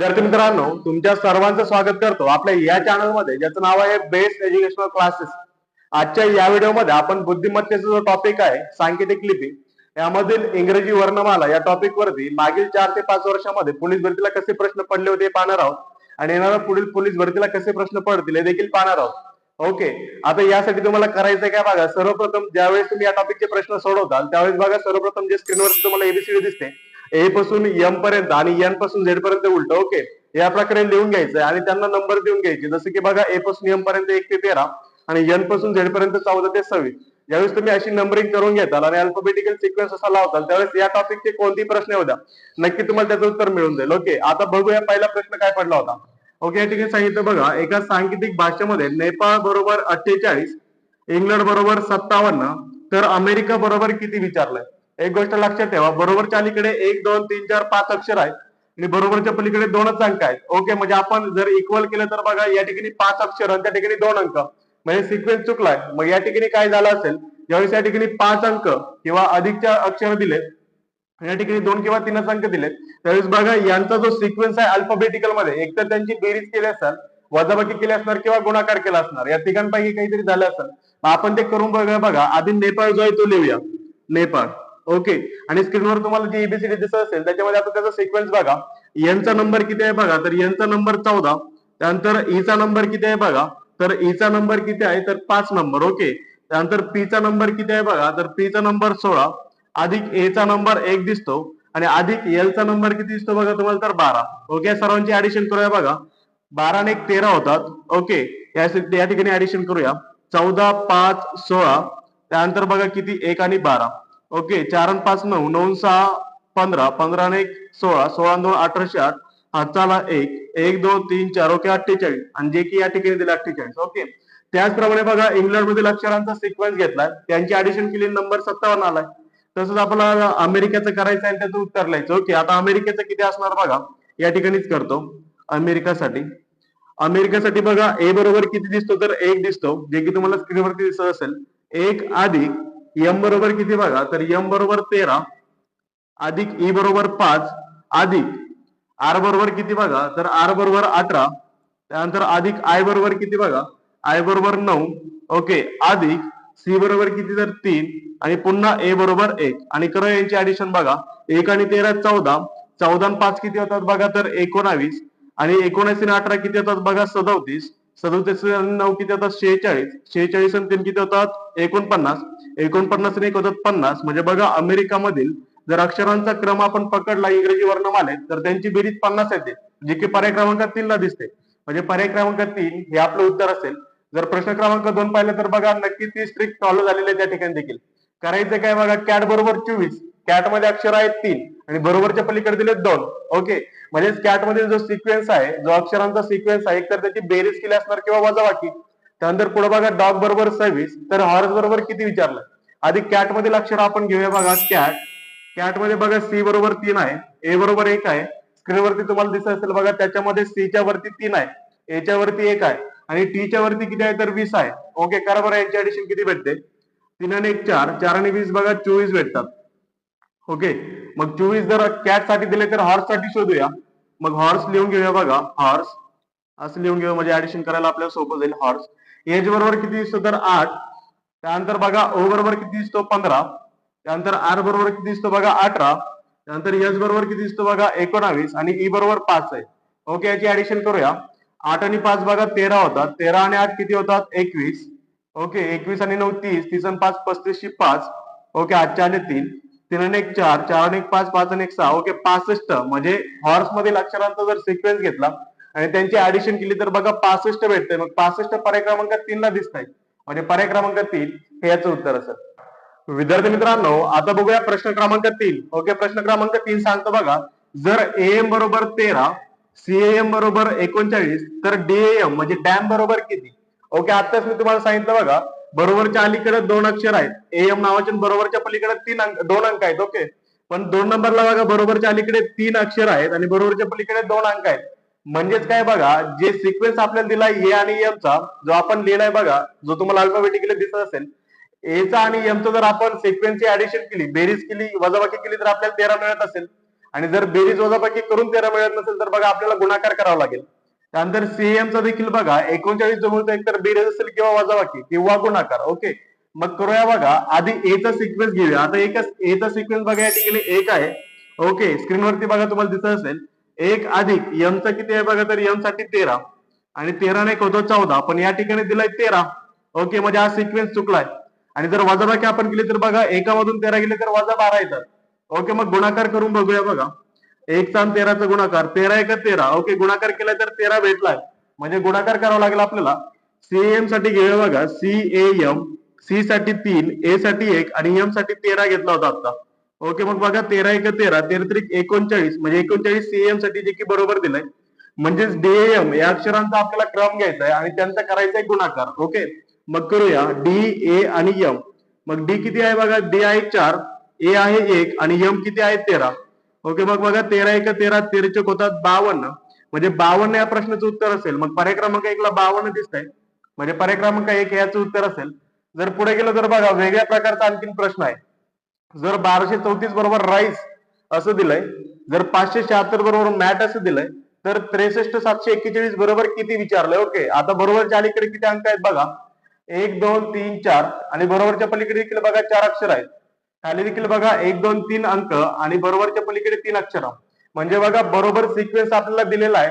विद्यार्थी मित्रांनो तुमच्या सर्वांचं स्वागत करतो. आपल्या या चॅनलमध्ये ज्याचं नाव आहे बेस्ट एज्युकेशनल क्लासेस आजच्या या व्हिडिओमध्ये आपण बुद्धिमत्तेचा जो टॉपिक आहे सांकेतिक लिपी यामधील इंग्रजी वर्णमाला या टॉपिक वरती मागील चार ते पाच वर्षामध्ये पोलीस भरतीला कसे प्रश्न पडले होते पाहणार आहोत. आणि येणाऱ्या पुढील पोलीस भरतीला कसे प्रश्न पडतील हे देखील पाहणार आहोत. ओके आता यासाठी तुम्हाला करायचं काय बघा सर्वप्रथम ज्यावेळेस तुम्ही या टॉपिकचे प्रश्न सोडवताल त्यावेळेस बघा सर्वप्रथम जे स्क्रीनवर तुम्हाला एबीसीडी दिसते ए पासून एम पर्यंत आणि एनपासून झेड पर्यंत उलट ओके. या प्रकारे लिहून घ्यायचं आणि त्यांना नंबर देऊन घ्यायचे. जसं की बघा ए पासून एम पर्यंत एक ते तेरा आणि एनपासून झेड पर्यंत चौदा ते सव्वीस. ज्यावेळेस तुम्ही अशी नंबरिंग करून घेताल आणि अल्फाबेटिकल सिक्वेन्स असा लावताल त्यावेळेस या टॉपिकचे कोणतेही प्रश्न होता नक्की तुम्हाला त्याचं उत्तर मिळून जाईल. ओके आता बघूया पहिला प्रश्न काय पडला होता. ओके या ठिकाणी सांगितलं बघा एका सांकेतिक भाषेमध्ये नेपाळ बरोबर अठ्ठेचाळीस इंग्लंड बरोबर सत्तावन्न तर अमेरिका बरोबर किती विचारलंय? एक गोष्ट लक्षात ठेवा बरोबरच्या अलीकडे एक दोन तीन चार पाच अक्षर आहेत आणि बरोबरच्या पलीकडे दोनच अंक आहेत. ओके म्हणजे आपण जर इक्वल केलं तर बघा या ठिकाणी पाच अक्षर आणि त्या ठिकाणी दोन अंक. म्हणजे सिक्वेन्स चुकलाय. मग या ठिकाणी काय झालं असेल ज्यावेळेस या ठिकाणी पाच अंक किंवा अधिकच्या अक्षर दिले या ठिकाणी दोन किंवा तीनच अंक दिले त्यावेळेस बघा यांचा जो सिक्वेन्स आहे अल्फाबेटिकलमध्ये एक तर त्यांची बेरीज केली असेल वजाबाकी केली असणार किंवा गुणाकार केला असणार या तिघांपैकी काहीतरी झालं असेल. आपण ते करून बघा बघा. आधी नेपाळ जो आहे तो लिहूया. नेपाळ. ओके आणि स्क्रीनवर तुम्हाला जे एबीसीडी दिसत असेल त्याच्यामध्ये आता त्याचा सिक्वेन्स बघा. यांचा नंबर किती आहे बघा? तर यांचा नंबर चौदा. त्यानंतर e ईचा नंबर किती आहे बघा? तर e ईचा नंबर किती आहे? तर पाच नंबर ओके त्यानंतर पीचा नंबर किती आहे बघा? तर पीचा नंबर सोळा. अधिक एचा नंबर एक दिसतो. आणि अधिक एलचा नंबर किती दिसतो बघा तुम्हाला? तर बारा. ओके सर्वांची ऍडिशन करूया बघा. बारा आणि एक तेरा होतात. ओके या ठिकाणी ऍडिशन करूया. चौदा पाच सोळा. त्यानंतर बघा किती? एक आणि बारा. ओके चार आणि पाच नऊ नऊ सहा पंधरा. पंधरा आणि एक सोळा. सोळा दोन अठराशे आठ. हाताला एक. एक दोन तीन चार. ओके अठ्ठेचाळीस. आणि जे की या ठिकाणी दिले अठ्ठेचाळीस. ओके. त्याचप्रमाणे बघा इंग्लंड मधील अक्षरांचा सिक्वेन्स घेतलाय. त्यांची ऍडिशन केली नंबर सत्तावन्न आलाय. तसंच आपल्याला अमेरिकेचं करायचं आहे त्याचं उत्तर लिहायचं. ओके आता अमेरिकेचं किती असणार बघा? या ठिकाणीच करतो. अमेरिकासाठी. अमेरिकेसाठी बघा ए बरोबर किती दिसतो? तर एक दिसतो. जे की तुम्हाला स्क्रीनवरती दिसत असेल. एक अधिक एम बरोबर किती बघा? तर एम बरोबर तेरा अधिक ई बरोबर पाच अधिक आर बरोबर किती बघा? तर आर बरोबर अठरा त्यानंतर अधिक आय बरोबर किती बघा? आय बरोबर नऊ ओके अधिक सी बरोबर किती तर तीन आणि पुन्हा ए बरोबर एक. आणि करा यांची ऍडिशन बघा एक आणि तेरा चौदा चौदा पाच किती होतात बघा? तर एकोणावीस आणि एकोणऐंशी आणि अठरा किती होतात बघा? सदोतीस सदोतीस आणि नऊ किती होतात? शेहेचाळीस शेहेचाळीस आणि तीन किती होतात? एकोणपन्नास. एकोणपन्नास आणि एक पन्नास म्हणजे बघा अमेरिकामधील जर अक्षरांचा क्रम आपण पकडला इंग्रजी वर्णमालेत तर त्यांची बेरीज पन्नास येते. जे की पर्याय क्रमांक तीन ला दिसते. म्हणजे पर्याय क्रमांक तीन हे आपलं उत्तर असेल. जर प्रश्न क्रमांक दोन पाहिले तर बघा नक्की ती स्ट्रिक्ट फॉलो झालेली आहे त्या ठिकाणी देखील. करायचं काय बघा कॅट बरोबर चोवीस. कॅटमध्ये अक्षर आहेत तीन. आणि बरोबरच्या पलीकडे दिले दोन. ओके म्हणजे कॅटमध्ये जो सिक्वेन्स आहे जो अक्षरांचा सिक्वेन्स आहे एक तर त्याची बेरीज केली असणार किंवा वजाबाकी. त्यानंतर पुढे बघा डॉग बरोबर सव्वीस. तर हॉर्स बरोबर किती विचारलं? आधी कॅट मधील अक्षर आपण घेऊया बघा कॅट कॅटमध्ये बघा सी बरोबर तीन आहे. ए बरोबर एक आहे. स्क्रीनवरती तुम्हाला दिसत असेल बघा त्याच्यामध्ये सी च्या वरती तीन आहे. एच्या वरती एक आहे. आणि टी च्या वरती किती आहे? तर वीस आहे. ओके करा बरं यांची ऍडिशन किती भेटते? तीन आणि एक चार. चार आणि वीस बघा चोवीस भेटतात. ओके मग चोवीस जर कॅटसाठी दिले तर हॉर्ससाठी शोधूया. मग हॉर्स लिहून घेऊया बघा हॉर्स असं लिहून घेऊया म्हणजे ऍडिशन करायला आपल्याला सोपं जाईल हॉर्स एज बरोबर किती दिसतो तर आठ. त्यानंतर बघा ओ बरोबर किती दिसतो? पंधरा. त्यानंतर आर बरोबर किती दिसतो? बघा अठरा. त्यानंतर एस बरोबर किती दिसतो? बघा एकोणावीस. आणि ई बरोबर पाच आहे. ओके याची ऍडिशन करूया. आठ आणि पाच बघा तेरा होतात. तेरा आणि आठ किती होतात? एकवीस. ओके एकवीस आणि नऊ तीस. तीस आणि पाच पस्तीसशे पाच. ओके आठच्या आणि तीन. तीन आणि एक चार. चार आणि एक पाच. पाच आणि एक सहा. ओके पासष्ट. म्हणजे हॉर्स मधील अक्षरांचा जर सिक्वेन्स घेतला आणि त्यांची ऍडिशन केली तर बघा पासष्ट भेटतंय. मग पासष्ट पर्याय क्रमांक तीन ला दिसत म्हणजे पर्याय क्रमांक तीन हे याचं उत्तर असेल. विद्यार्थी मित्रांनो आता बघूया प्रश्न क्रमांक तीन. ओके प्रश्न क्रमांक तीन सांगतो बघा. जर एएम बरोबर तेरा सीएम बरोबर एकोणचाळीस तर डीएम म्हणजे डॅम बरोबर किती? ओके आताच मी तुम्हाला सांगितलं बघा. बरोबरच्या अलीकडे दोन अक्षर आहेत. एएम नावाचे बरोबरच्या पलीकडे तीन अंक दोन अंक आहेत ओके. पण दोन नंबरला बघा बरोबरच्या अलीकडे तीन अक्षर आहेत आणि बरोबरच्या पलीकडे दोन अंक आहेत. म्हणजेच काय बघा जे सिक्वेन्स आपल्याला दिला ए आणि एमचा जो आपण लिहिलाय बघा जो तुम्हाला अल्फाबेटिकली दिसत असेल एचा आणि एमचा जर आपण सिक्वेन्सची ऍडिशन केली बेरीज केली वजाबाकी केली तर आपल्याला तेरा मिळत असेल. आणि जर बेरीज वजाबाकी करून तेरा मिळत नसेल तर बघा आपल्याला गुणाकार करावा लागेल. त्यानंतर सीएम चा देखील बघा एकोणचाळीस जो मिळतो एक तर बेरीज असेल किंवा वजाबाकी किंवा गुणाकार ओके मग करूया बघा आधी ए सिक्वेन्स घेऊया. आता एकच ए सिक्वेन्स बघा या ठिकाणी एक आहे. ओके स्क्रीनवरती बघा तुम्हाला दिसत असेल. एक अधिक यम चा किती आहे बघा तर यमसाठी तेरा. आणि तेरा नाही होतो चौदा. पण या ठिकाणी दिलाय तेरा. ओके म्हणजे हा सिक्वेन्स चुकलाय. आणि जर वजाबाकी आपण केली तर बघा एकामधून तेरा गेले तर वजा बारा येतात. ओके मग गुणाकार करून बघूया बघा. एक चा आणि तेराचा गुणाकार. तेरा एक तेरा. ओके गुणाकार केला तर तेरा भेटलाय. म्हणजे गुणाकार करावा लागेल आपल्याला. सीएमसाठी घेऊया बघा. सी ए एम सी साठी तीन ए साठी एक आणि एमसाठी तेरा घेतला होता आता. ओके मग बघा तेरा एक तेरा तेरा तरी एकोणचाळीस म्हणजे एकोणचाळीस सीएमसाठी जे की बरोबर दिलंय. म्हणजेच डीएम या अक्षरांचा आपल्याला क्रम घ्यायचा आहे आणि त्यांचा करायचा आहे गुणाकार. ओके? मग करूया डी ए आणि यम मग डी किती आहे बघा? डी आहे चार ए आहे एक आणि यम किती आहे तेरा. ओके मग बघा तेरा एक तेरा तेरचे होतात बावन्न. म्हणजे बावन्न या प्रश्नाचं उत्तर असेल. मग पर्याय क्रमांक एकला बावन्न दिसतंय. म्हणजे पर्याय क्रमांक एक याचं उत्तर असेल. जर पुढे गेलं तर बघा वेगळ्या प्रकारचा आणखीन प्रश्न आहे. जर बाराशे चौतीस बरोबर राईस असं दिलंय जर पाचशे शहात्तर बरोबर मॅट असं दिलंय तर त्रेसष्ट सातशे एक्केचाळीस बरोबर किती विचारलंय? ओके आता बरोबरच्या अलीकडे किती अंक आहेत बघा. एक दोन तीन चार. आणि बरोबरच्या पलीकडे देखील बघा चार अक्षर आहेत. खाली देखील बघा एक दोन तीन अंक आणि बरोबरच्या पलीकडे तीन अक्षर. म्हणजे बघा बरोबर सिक्वेन्स आपल्याला दिलेला आहे.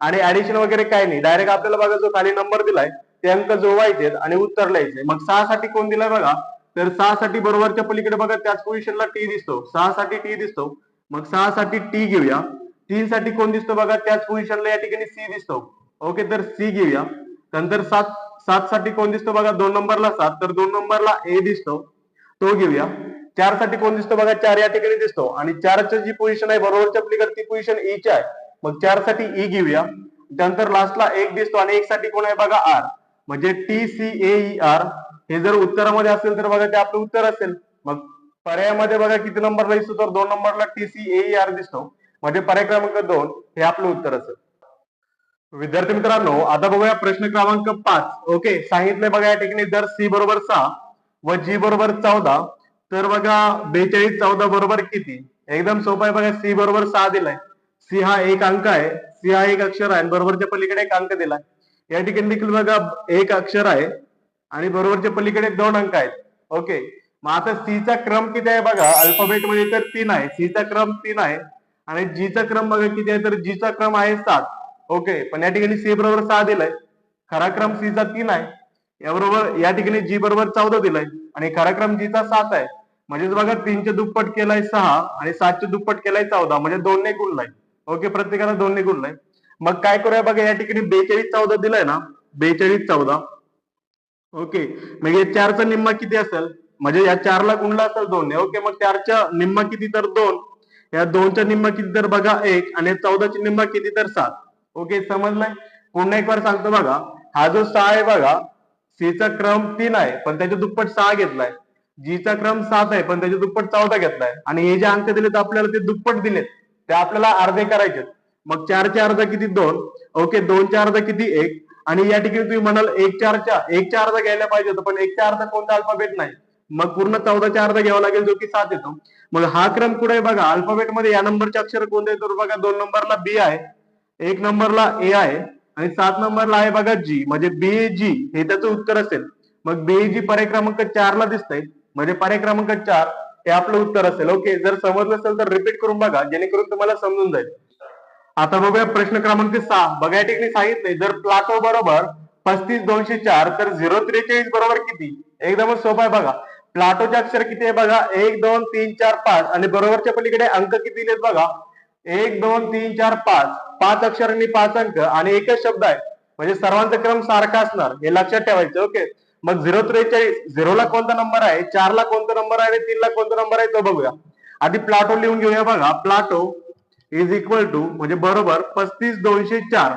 आणि ऍडिशन वगैरे काही नाही. डायरेक्ट आपल्याला बघा जो खाली नंबर दिलाय ते अंक जोडायचे आणि उत्तर लिहायचे मग सहा साठी कोण दिलाय बघा? तर सहा साठी बरोबरच्या पलीकडे बघा त्याच पोझिशनला टी दिसतो. सहा साठी टी दिसतो. मग सहा साठी टी घेऊया. तीन साठी कोण दिसतो बघा त्याच पोझिशनला या ठिकाणी सी दिसतो. ओके तर सी घेऊया. नंतर सात सात साठी कोण दिसतो बघा दोन नंबरला सात. तर दोन नंबरला ए दिसतो. तो घेऊया. चारसाठी कोण दिसतो बघा चार या ठिकाणी दिसतो. आणि चारची जी पोझिशन आहे बरोबरच्या पलीकडे ती पोझिशन ई e ची आहे. मग चारसाठी ई e घेऊया. त्यानंतर लास्टला एक दिसतो आणि एक साठी कोण आहे बघा आर म्हणजे टी सी ए आर हे जर उत्तरामध्ये असेल तर बघा ते आपलं उत्तर असेल. मग पर्यायामध्ये बघा किती नंबरला दिसतो तर दोन नंबरला टी सी ए आर दिसतो. म्हणजे पर्याय क्रमांक दोन हे आपलं उत्तर असेल. विद्यार्थी मित्रांनो आता बघूया प्रश्न क्रमांक पाच. ओके सांगितलंय बघा या ठिकाणी जर सी बरोबर सहा व जी बरोबर चौदा तर बघा बेचाळीस चौदा बरोबर किती? एकदम सोपं आहे बघा सी बरोबर सहा दिलाय. सी हा एक अंक आहे. सी हा एक अक्षर आहे बरोबरच्या पलीकडे एक अंक दिलाय. या ठिकाणी देखील बघा एक अक्षर आहे. आणि बरोबरच्या पलीकडे दोन अंक आहेत. ओके मग आता सी चा क्रम किती आहे बघा? अल्फाबेटमध्ये तर तीन आहे. सी चा क्रम तीन आहे. आणि जीचा क्रम बघा किती आहे? तर जी चा क्रम आहे सात. ओके पण या ठिकाणी सी बरोबर सहा दिलाय. खरा क्रम सी चा तीन आहे. याबरोबर या ठिकाणी जी बरोबर चौदा दिलाय. आणि खरा क्रम जी चा सात आहे. म्हणजेच बघा तीनचे दुप्पट केलाय सहा आणि सातचे दुप्पट केलाय चौदा. म्हणजे दोनने गुणलाय. ओके प्रत्येकाला दोनने गुणलाय. मग काय करूया बघा या ठिकाणी बेचाळीस चौदा दिलाय ना? बेचाळीस चौदा. ओके. म्हणजे चारचा निम्मा किती असेल? म्हणजे या चारला गुणला असेल दोन. ओके. मग चारच्या निम्मा किती तर दोन? या दोनच्या निम्मा किती तर बघा एक आणि चौदाची निम्मा किती तर सात. ओके समजलंय? पुन्हा एक बार सांगतो बघा. हा जो सहा आहे बघा सीचा क्रम तीन आहे पण त्याच्या दुप्पट सहा घेतलाय. जीचा क्रम सात आहे पण त्याच्या दुप्पट चौदा घेतलाय. आणि हे जे अंक दिलेत आपल्याला ते दुप्पट दिलेत. ते आपल्याला अर्धे करायचे मग चारचे अर्धा किती दोन? ओके दोनच्या अर्धा किती एक? आणि या ठिकाणी तुम्ही म्हणाल एक चारच्या एकच्या अर्धा घ्यायला पाहिजे होतं पण एकच्या अर्धा कोणता अल्फाबेट नाही. मग पूर्ण चौदाच्या अर्धा घ्यावा लागेल जो की सात येतो. मग हा क्रम कुठे आहे बघा अल्फाबेटमध्ये या नंबरचे अक्षर कोणते येतो तर बघा दोन नंबरला बी आहे एक नंबरला ए आहे आणि सात नंबरला आहे बघा जी म्हणजे बी जी हे त्याचं उत्तर असेल. मग बी जी पर्याय क्रमांक चार ला दिसतंय. म्हणजे पर्याय क्रमांक चार हे आपलं उत्तर असेल. ओके जर समजलं असेल तर रिपीट करून बघा जेणेकरून तुम्हाला समजून जाईल. आता बघूया प्रश्न क्रमांक सहा. बघा या ठिकाणी सांगितले जर प्लाटो बरोबर पस्तीस दोनशे चार तर झिरो त्रेचाळीस बरोबर किती? एकदमच सोपं आहे बघा. प्लाटोचे अक्षर किती आहे बघा? एक दोन तीन चार पाच. आणि बरोबरच्या पलीकडे अंक किती दिलेत बघा? एक दोन तीन चार पाच. पाच अक्षरांनी पाच अंक आणि एकच शब्द आहे. म्हणजे सर्वांचा क्रम सारखा असणार. हे लक्षात ठेवायचं ओके? मग झिरो त्रेचाळीस झिरोला कोणता नंबर आहे? चारला कोणता नंबर आहे? आणि तीनला कोणता नंबर आहे? तो बघूया. आधी प्लाटो लिहून घेऊया बघा. प्लाटो इज इक्वल टू म्हणजे बरोबर पस्तीस दोनशे चार.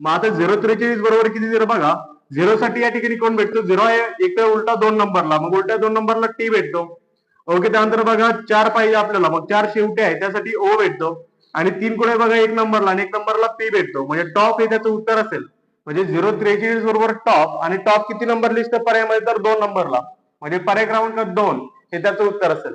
मग आता झिरो त्रेचाळीस बरोबर किती झिरो बघा. झिरो साठी या ठिकाणी कोण भेटतो? झिरो आहे. एक तर उलटा दोन नंबरला. मग उलट्या दोन नंबरला टी भेटतो. ओके त्यानंतर बघा चार पाहिजे आपल्याला. मग चार शेवटे आहे. त्यासाठी ओ भेटतो. आणि तीन कुठे बघा? एक नंबरला आणि एक नंबरला पी भेटतो. म्हणजे टॉप हे त्याचं उत्तर असेल. म्हणजे झिरो त्रेचाळीस बरोबर टॉप आणि टॉप किती नंबर लिस्ट पर्यायमध्ये तर दोन नंबरला म्हणजे पर्याय क्रमांक दोन हे त्याचं उत्तर असेल.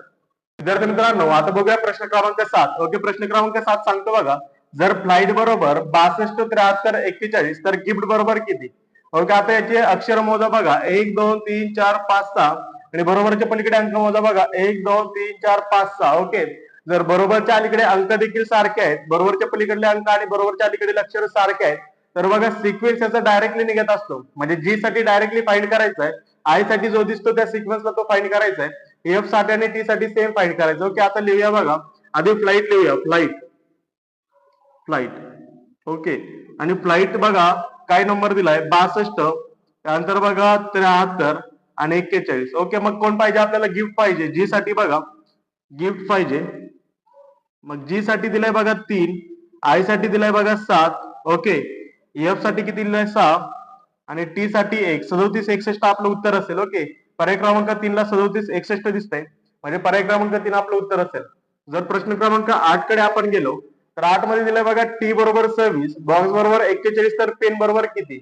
विद्यार्थी मित्रांनो आता बघूया प्रश्न क्रमांक सात. ओके प्रश्न क्रमांक सात सांगतो बघा. जर फ्लाईट बरोबर बासष्ट त्र्याहत्तर एक्केचाळीस तर गिफ्ट बरोबर किती? ओके आता याचे अक्षर मोजा बघा. एक दोन तीन चार पाच सहा. आणि बरोबरच्या पलीकडे अंक मोजा बघा. एक दोन तीन चार पाच सहा. ओके जर बरोबरच्या अलीकडे अंक देखील सारखे आहेत बरोबरच्या पलीकडले अंक आणि बरोबरच्या अलीकडील अक्षर सारखे आहेत तर बघा सिक्वेन्स याचा डायरेक्टली निघत असतो. म्हणजे जी साठी डायरेक्टली फाईंड करायचा आहे आयसाठी जो दिसतो त्या सिक्वेन्सला तो फाईंड करायचा आहे एफसाठी आणि टी साठी सेम फाइंड करायचं. ओके आता लिहूया बघा. आधी फ्लाईट लिहूया. फ्लाईट फ्लाईट ओके आणि फ्लाईट बघा काय नंबर दिलाय? बासष्ट. त्यानंतर बघा त्र्याहत्तर आणि एक्केचाळीस. ओके मग कोण पाहिजे? आपल्याला गिफ्ट पाहिजे. जी साठी बघा. गिफ्ट पाहिजे. मग जी साठी दिलाय बघा तीन. आयसाठी दिलाय बघा सात. ओके एफसाठी किती दिलाय? सहा. आणि टी साठी एक. सदोतीस एकसष्ट आपलं उत्तर असेल. ओके पर्याय क्रमांक तीनला सदोतीस एकसष्ट दिसतंय. म्हणजे पर्याय क्रमांक तीन आपलं उत्तर असेल. जर प्रश्न क्रमांक आठकडे आपण गेलो तर आठमध्ये दिलं बघा टी बरोबर सव्वीस बॉक्स बरोबर एक्केचाळीस तर पेन बरोबर किती?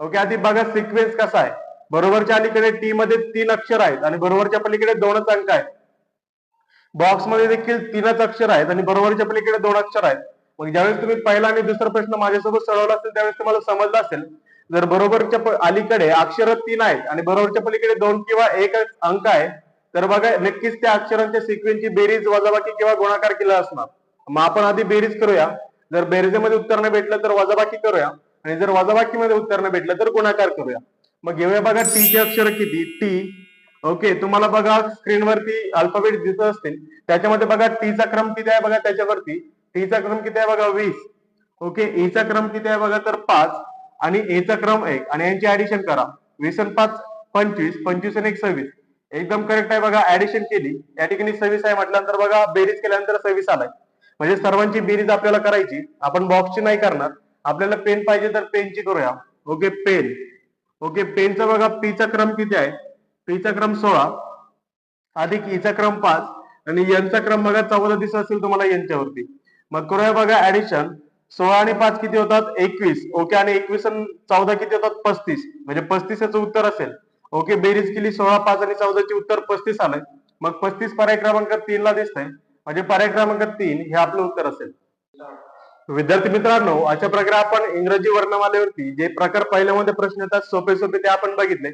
ओके आधी बघा सिक्वेन्स कसा आहे. बरोबरच्या अलीकडे टी मध्ये तीन अक्षर आहेत आणि बरोबरच्या पलीकडे दोनच अंक आहेत. बॉक्समध्ये देखील तीनच अक्षर आहेत आणि बरोबरच्या पलीकडे दोन अक्षर आहेत. मग ज्यावेळेस तुम्ही पहिला आणि दुसरा प्रश्न माझ्यासोबत सोडवला असेल त्यावेळेस तुम्हाला समजलं असेल जर बरोबरच्या अलीकडे अक्षर तीन आहेत आणि बरोबरच्या पलीकडे दोन किंवा एक अंक आहे तर बघा नक्कीच त्या अक्षरांच्या सिक्वेन्सची बेरीज वजाबाकी किंवा गुणाकार केला असणार. मग आपण आधी बेरीज करूया. जर बेरीजमध्ये उत्तर नाही भेटलं तर वजाबाकी करूया. आणि जर वजाबाकीमध्ये उत्तर नाही भेटलं तर गुणाकार करूया. मग घेऊया बघा टी चे अक्षर किती? टी ओके तुम्हाला बघा स्क्रीनवरती अल्फाबेट दिसत असतील. त्याच्यामध्ये बघा टी चा क्रम किती आहे बघा त्याच्यावरती. टी चा क्रम किती आहे बघा वीस. ओके ईचा e चा क्रम किती आहे बघा तर पाच. आणि ए चा क्रम एक. आणि यांची ऍडिशन करा. वीस पाच पंचवीस पंचवीस आणि एक सव्वीस एकदम करेक्ट आहे बघा ऍडिशन केली. या ठिकाणी सव्वीस आहे म्हटल्यानंतर बघा बेरीज केल्यानंतर सव्वीस आलाय. म्हणजे सर्वांची बेरीज आपल्याला करायची. आपण बॉक्सची नाही करणार. आपल्याला पेन पाहिजे तर पेनची करूया. ओके पेन ओके पेनचा बघा पी चा क्रम किती आहे? पीचा क्रम सोळा. अधिक ईचा क्रम पाच. आणि यांचा क्रम बघा चौदा दिसत असेल तुम्हाला यांच्यावरती. मग करूया बघा ऍडिशन सोळा आणि पाच किती होतात? एकवीस. ओके आणि एकवीस आणि चौदा किती होतात? पस्तीस. म्हणजे पस्तीस याचं उत्तर असेल. ओके बेरीज केली सोळा पाच आणि चौदाचे उत्तर पस्तीस आलंय. मग पस्तीस पर्याय क्रमांक तीन ला दिसतंय. म्हणजे पर्याय क्रमांक तीन हे आपलं उत्तर असेल. विद्यार्थी मित्रांनो अशा प्रकारे आपण इंग्रजी वर्णमालेवरती जे प्रकार पहिल्यामध्ये प्रश्न येतात सोपे सोपे ते आपण बघितले.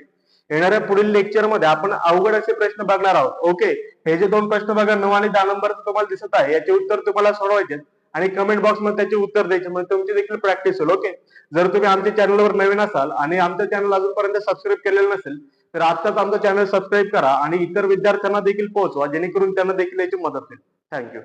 येणाऱ्या पुढील लेक्चरमध्ये आपण अवघड असे प्रश्न बघणार आहोत. ओके हे जे दोन प्रश्न बघा नऊ आणि दहा नंबर तुम्हाला दिसत आहे याचे उत्तर तुम्हाला सोडवायचे आणि कमेंट बॉक्समध्ये त्याचे उत्तर द्यायचे. म्हणजे तुमची देखील प्रॅक्टिस होईल ओके जर तुम्ही आमच्या चॅनलवर नवीन असाल आणि आमचं चॅनल अजूनपर्यंत सबस्क्राईब केलेलं नसेल तर आत्ताच आमचं चॅनल सबस्क्राईब करा आणि इतर विद्यार्थ्यांना देखील पोहोचवा जेणेकरून त्यांना देखील याची मदत होईल. थँक्यू